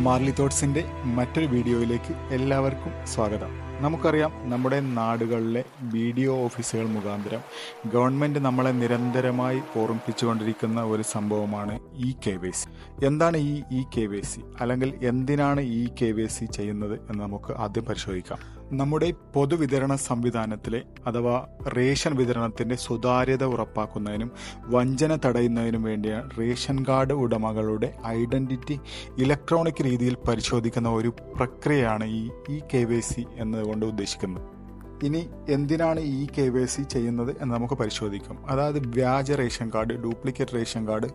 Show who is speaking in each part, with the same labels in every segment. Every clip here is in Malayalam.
Speaker 1: മാർലി തോട്ട്സിന്റെ മറ്റൊരു വീഡിയോയിലേക്ക് എല്ലാവർക്കും സ്വാഗതം. നമുക്കറിയാം നമ്മുടെ നാടുകളിലെ ബി ഡി ഒ ഓഫീസുകൾ മുഖാന്തരം ഗവൺമെന്റ് നമ്മളെ നിരന്തരമായി ഓർമ്മിപ്പിച്ചുകൊണ്ടിരിക്കുന്ന ഒരു സംഭവമാണ് ഇ കെ വൈ സി. എന്താണ് ഈ ഇ കെ വൈ സി? അല്ലെങ്കിൽ എന്തിനാണ് ഇ കെ വൈ സി ചെയ്യുന്നത് എന്ന് നമുക്ക് ആദ്യം പരിശോധിക്കാം. നമ്മുടെ പൊതുവിതരണ സംവിധാനത്തിലെ അഥവാ റേഷൻ വിതരണത്തിന്റെ സുതാര്യത ഉറപ്പാക്കുന്നതിനും വഞ്ചന തടയുന്നതിനും വേണ്ടിയാണ് റേഷൻ കാർഡ് ഉടമകളുടെ ഐഡന്റിറ്റി ഇലക്ട്രോണിക് രീതിയിൽ പരിശോധിക്കുന്ന ഒരു പ്രക്രിയയാണ് ഈ ഇ കെ വൈ സി എന്നതുകൊണ്ട് ഉദ്ദേശിക്കുന്നത് ഇനി എന്തിനാണ് ഈ കെ വൈ സി ചെയ്യുന്നത് എന്ന് നമുക്ക് പരിശോധിക്കാം. അതായത് വ്യാജ ration card duplicate ration card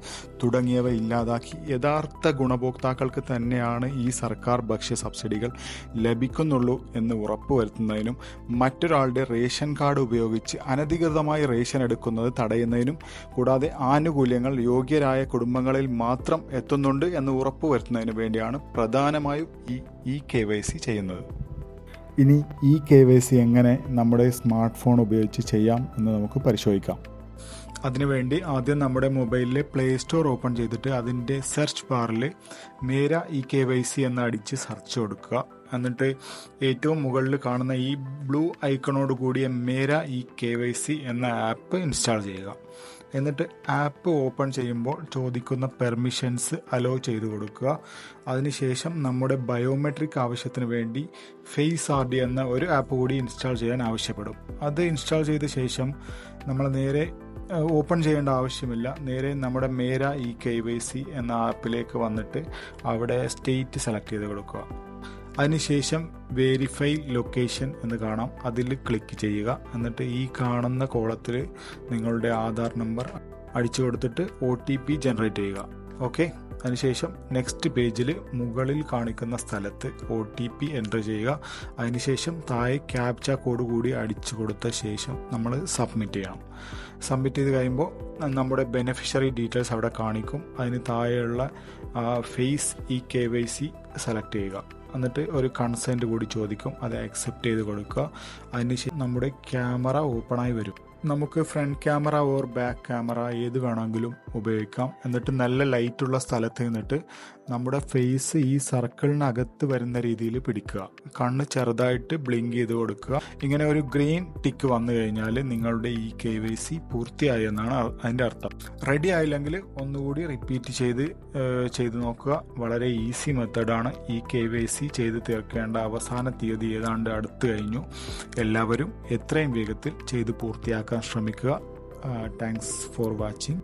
Speaker 1: തുടങ്ങിയവ ഇല്ലാതാക്കി യഥാർത്ഥ ഗുണഭോക്താക്കൾക്ക് തന്നെയാണ് ഈ സർക്കാർ ഭക്ഷ്യ സബ്സിഡികൾ ലഭിക്കുന്നുള്ളൂ എന്ന് ഉറപ്പുവരുത്തുന്നതിനും മറ്റൊരാളുടെ റേഷൻ കാർഡ് ഉപയോഗിച്ച് അനധികൃതമായി റേഷൻ എടുക്കുന്നത് തടയുന്നതിനും കൂടാതെ ആനുകൂല്യങ്ങൾ യോഗ്യരായ കുടുംബങ്ങളിൽ മാത്രം എത്തുന്നുണ്ട് എന്ന് ഉറപ്പുവരുത്തുന്നതിനു വേണ്ടിയാണ് പ്രധാനമായും ഈ ഇ കെ വൈ സി ചെയ്യുന്നത്. ഇനി ഈ കെ വൈ സി എങ്ങനെ നമ്മുടെ സ്മാർട്ട് ഫോൺ ഉപയോഗിച്ച് ചെയ്യാം എന്ന് നമുക്ക് പരിശോധിക്കാം. അതിനുവേണ്ടി ആദ്യം നമ്മുടെ മൊബൈലിലെ പ്ലേ സ്റ്റോർ ഓപ്പൺ ചെയ്തിട്ട് അതിന്റെ സെർച്ച് ബാറിൽ Mera E K Y C എന്ന് അടിച്ച് സെർച്ച് കൊടുക്കുക. എന്നിട്ട് ഏറ്റവും മുകളിൽ കാണുന്ന ഈ ബ്ലൂ ഐക്കണോട് കൂടിയ Mera E K Y C എന്ന ആപ്പ് ഇൻസ്റ്റാൾ ചെയ്യുക. എന്നിട്ട് ആപ്പ് ഓപ്പൺ ചെയ്യുമ്പോൾ ചോദിക്കുന്ന പെർമിഷൻസ് അലോ ചെയ്ത് കൊടുക്കുക. അതിനുശേഷം നമ്മുടെ ബയോമെട്രിക് ആവശ്യത്തിന് വേണ്ടി ഫേസ് ആർ ഡി എന്ന ഒരു ആപ്പ് കൂടി ഇൻസ്റ്റാൾ ചെയ്യാൻ ആവശ്യപ്പെടും. അത് ഇൻസ്റ്റാൾ ചെയ്ത ശേഷം നമ്മൾ നേരെ ഓപ്പൺ ചെയ്യേണ്ട ആവശ്യമില്ല. നേരെ നമ്മുടെ Mera E K Y C എന്ന ആപ്പിലേക്ക് വന്നിട്ട് അവിടെ സ്റ്റേറ്റ് സെലക്ട് ചെയ്ത് കൊടുക്കുക. അതിനുശേഷം വേരിഫൈ ലൊക്കേഷൻ എന്ന് കാണാം. അതിൽ ക്ലിക്ക് ചെയ്യുക. എന്നിട്ട് ഈ കാണുന്ന കോളത്തിൽ നിങ്ങളുടെ ആധാർ നമ്പർ അടിച്ചു കൊടുത്തിട്ട് ഒ ടി പി ജനറേറ്റ് ചെയ്യുക. ഓക്കെ അതിനുശേഷം നെക്സ്റ്റ് പേജിൽ മുകളിൽ കാണിക്കുന്ന സ്ഥലത്ത് ഒ ടി പി എന്റർ ചെയ്യുക. അതിനുശേഷം താഴെ ക്യാപ്ച കോഡ് കൂടി അടിച്ചു കൊടുത്ത ശേഷം നമ്മൾ സബ്മിറ്റ് ചെയ്യണം. സബ്മിറ്റ് ചെയ്ത് കഴിയുമ്പോൾ നമ്മുടെ ബെനിഫിഷ്യറി ഡീറ്റെയിൽസ് അവിടെ കാണിക്കും. അതിന് താഴെയുള്ള face E K Y C select ചെയ്യുക. എന്നിട്ട് ഒരു കൺസെന്റ് കൂടി ചോദിക്കും. അത് അക്സെപ്റ്റ് ചെയ്ത് കൊടുക്കുക. അതിനുശേഷം നമ്മുടെ ക്യാമറ ഓപ്പണായി വരും. നമുക്ക് front camera or back camera ഏത് വേണമെങ്കിലും ഉപയോഗിക്കാം. എന്നിട്ട് നല്ല ലൈറ്റുള്ള സ്ഥലത്ത് നിന്നിട്ട് നമ്മുടെ ഫേസ് ഈ സർക്കിളിനകത്ത് വരുന്ന രീതിയിൽ പിടിക്കുക. കണ്ണ് ചെറുതായിട്ട് ബ്ലിങ്ക് ചെയ്ത് കൊടുക്കുക. ഇങ്ങനെ ഒരു ഗ്രീൻ ടിക്ക് വന്നു കഴിഞ്ഞാൽ നിങ്ങളുടെ ഈ കെ വൈ സി പൂർത്തിയായി എന്നാണ് അതിന്റെ അർത്ഥം. റെഡി ആയില്ലെങ്കിൽ ഒന്നുകൂടി റിപ്പീറ്റ് ചെയ്ത് ചെയ്ത് നോക്കുക. വളരെ ഈസി മെത്തഡാണ് ഈ കെ വൈ സി ചെയ്ത് തീർക്കേണ്ട അവസാന തീയതി ഏതാണ്ട് അടുത്ത് കഴിഞ്ഞു. എല്ലാവരും എത്രയും വേഗത്തിൽ ചെയ്ത് പൂർത്തിയാക്കാൻ ശ്രമിക്കുക താങ്ക്സ് ഫോർ വാച്ചിങ്